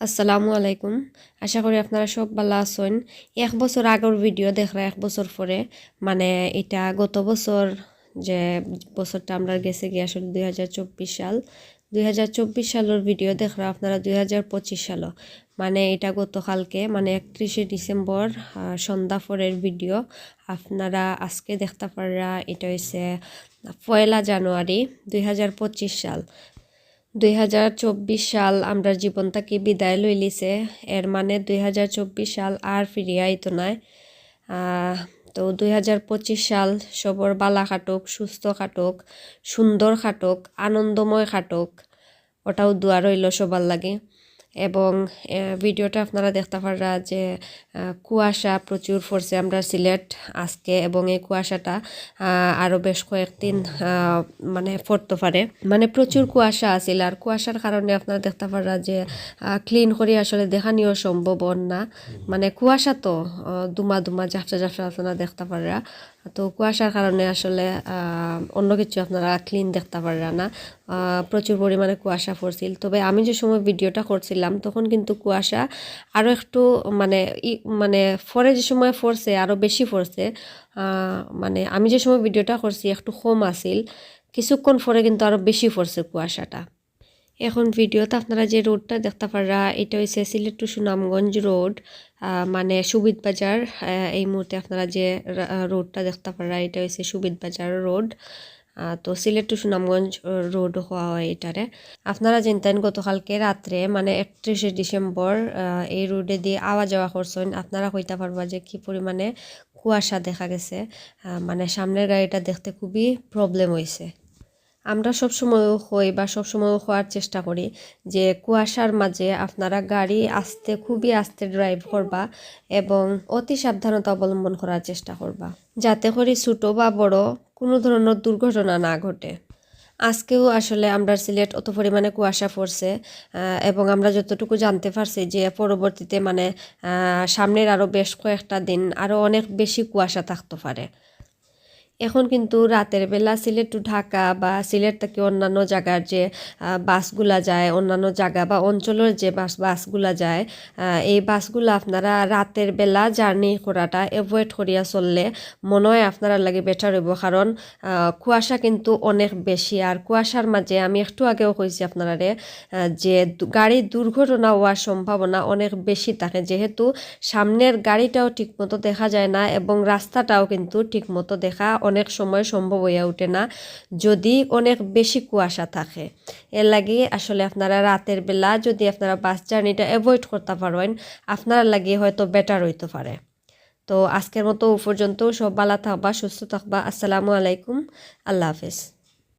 আসসালামু আলাইকুম। আশা করি আপনারা সব ভালো আছেন। এক বছর আগের ভিডিও দেখরা এক বছর পরে। মানে এটা গত বছর যে বছরটা আমরা গেছে গিয়ে আসলে দুই হাজার চব্বিশ সাল। দুই হাজার চব্বিশ সালের ভিডিও দেখরা আপনারা দুই হাজার পঁচিশ সালও মানে এটা গতকালকে মানে একত্রিশে ডিসেম্বর সন্ধ্যা পরের ভিডিও। আপনারা আজকে দেখতে পারা এটা হয়েছে পয়লা জানুয়ারি দুই হাজার পঁচিশ সাল। দুই হাজার চব্বিশ সাল আমরা জীবনটাকে বিদায় লইলিছে এর মানে দুই হাজার চব্বিশ সাল আর ফিরিয়া আইত নাই। তো দুই হাজার পঁচিশ সাল সবর বালা খাটক, সুস্থ খাটক, সুন্দর খাটক, আনন্দময় খাটক, ওটাও দোয়া রইল সবার লাগে। এবং ভিডিওটা আপনারা দেখতে পারা যে কুয়াশা প্রচুর পড়ছে আমরা সিলেট আজকে এবং এই কুয়াশাটা আহ, আরও বেশ কয়েকদিন মানে পড়তে পারে। মানে প্রচুর কুয়াশা আছিল আর কুয়াশার কারণে আপনারা দেখতে পারা যে ক্লিন করে আসলে দেখানিও সম্ভব না। মানে কুয়াশা তো দুমা দুমা ঝাপসা ঝাপসা আপনারা দেখতে পারা তো কুয়াশার কারণে আসলে অন্য কিছু আপনারা ক্লিন দেখতে পারা না। প্রচুর পরিমাণে কুয়াশা পড়ছিল। তবে আমি যে সময় ভিডিওটা করছিলাম তখন কিন্তু কুয়াশা আরও একটু মানে মানে ফরে যে সময় পড়ছে আরও বেশি আহ, মানে আমি যে সময় ভিডিওটা করছি একটু কম আছিল। কিছুক্ষণ পরে কিন্তু আরও বেশি পড়ছে কুয়াশাটা। এখন ভিডিওতে আপনারা যে রোডটা দেখতে পারা এটা হচ্ছে সিলেট টু সুনামগঞ্জ রোড। মানে সুবিদ বাজার এই মুহূর্তে আপনারা যে রোডটা দেখতে পারা এটা হচ্ছে সুবিদ বাজার রোড। তো সিলেট টু সুনামগঞ্জ রোড হওয়া হয় এটারে। আপনারা জানতেন গতকালকে রাত্রে মানে একত্রিশে ডিসেম্বর এই রোডে দিয়ে আওয়া যাওয়া করছেন। আপনারা হইতে পারবা যে কী পরিমাণে কুয়াশা দেখা গেছে। মানে সামনের গাড়িটা দেখতে খুবই প্রবলেম হয়েছে আমরা সবসময় হই বা সবসময় হওয়ার চেষ্টা করি যে কুয়াশার মাঝে আপনারা গাড়ি আস্তে, খুবই আস্তে ড্রাইভ করবা এবং অতি সাবধানতা অবলম্বন করার চেষ্টা করবা। যাতে করে ছোটো বা বড় কোনো ধরনের দুর্ঘটনা না ঘটে। আজকেও আসলে আমরা সিলেট অত পরিমাণে কুয়াশা পড়ছে এবং আমরা যতটুকু জানতে পারছি যে পরবর্তীতে মানে সামনের আরও বেশ কয়েকটা দিন আরও অনেক বেশি কুয়াশা থাকতে পারে। এখন কিন্তু রাতের বেলা সিলেট টু ঢাকা বা সিলেট থেকে অন্যান্য জায়গার যে বাসগুলা যায়, অন্যান্য জায়গা বা অঞ্চলের যে বাস, বাসগুলা যায় এই বাসগুলা আপনারা রাতের বেলা জার্নি করাটা এভয়েড করিয়া চললে মনে হয় আপনারা লাগে বেটার হইব। কারণ কুয়াশা কিন্তু অনেক বেশি। আর কুয়াশার মাঝে আমি একটু আগেও কইছি আপনারা যে গাড়ি দুর্ঘটনা হওয়ার সম্ভাবনা অনেক বেশি থাকে। যেহেতু সামনের গাড়িটাও ঠিকমতো দেখা যায় না এবং রাস্তাটাও কিন্তু ঠিকমতো দেখা অনেক সময় সম্ভব হয়ে ওঠে না, যদি অনেক বেশি কুয়াশা থাকে। এর লাগে আসলে আপনারা রাতের বেলা যদি আপনারা বাস জার্নিটা অ্যাভয়েড করতে পারেন, আপনারা লাগে হয়তো বেটার হইতে পারে। তো আজকের মতো পর্যন্ত সব ভালো থাকবা, সুস্থ থাকবা। আসসালামু আলাইকুম। আল্লাহ হাফেজ।